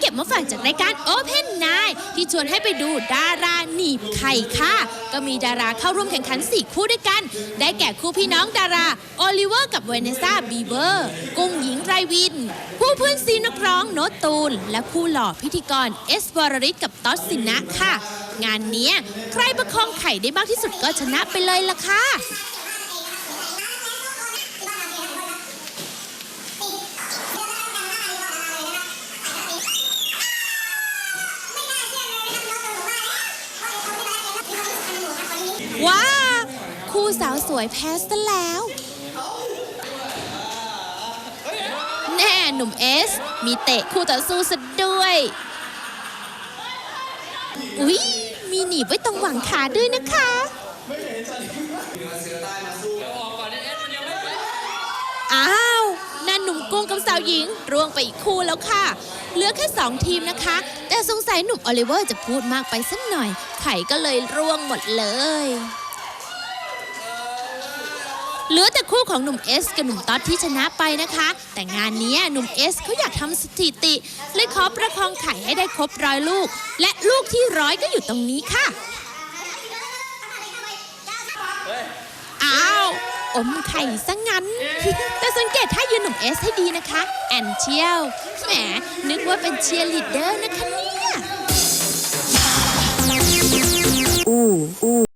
เก็บมาฝากจากรายการ Open n i ที่ชวนให้ไปดูดาราหนีบไข่ค่ะ ก็มีดาราเข้าร่วมแข่งขัน 4 คู่ด้วยกัน ได้แก่คู่พี่น้องดาราโอลิเวอร์กับเวเนซ่าบีเบอร์ กุ้งหญิงไรวิน คู่เพื่อนซีนักร้องโนตูน และคู่หล่อพิธีกรเอสวรริศกับต๊อตสินะค่ะ งานนี้ใครประคองไข่ได้มากที่สุดก็ชนะไปเลยล่ะค่ะ ว้าคู่สาวสวยแพ้ซะแล้ว แน่หนุ่มเอส มีเตะคู่ต่อสู้ซะด้วย อุ๊ย มีหนีบไว้ตรงหว่างขาด้วยนะคะ อ้าว นั่นหนุ่มกุ้งกับสาวหญิงร่วงไปอีกคู่แล้วค่ะ เหลือแค่สองทีมนะคะ แต่สงสัยหนุ่มโอลิเวอร์จะพูดมากไปสักหน่อยไข่ก็เลยร่วงหมดเลย เหลือแต่คู่ของหนุ่มเอสกับหนุ่มต๊อดที่ชนะไปนะคะ แต่งานนี้หนุ่มเอสเขาอยากทำสถิติเลยขอประคองไข่ให้ได้ครบร้อยลูก และลูกที่ร้อยก็อยู่ตรงนี้ค่ะ อมไข่ซะงั้น แต่สังเกตท่ายืนหนุ่มเอสให้ดีนะคะ แอนเชียวแหมนึกว่าเป็นเชียร์ลีดเดอร์นะคะเนี่ยโอ้โอ้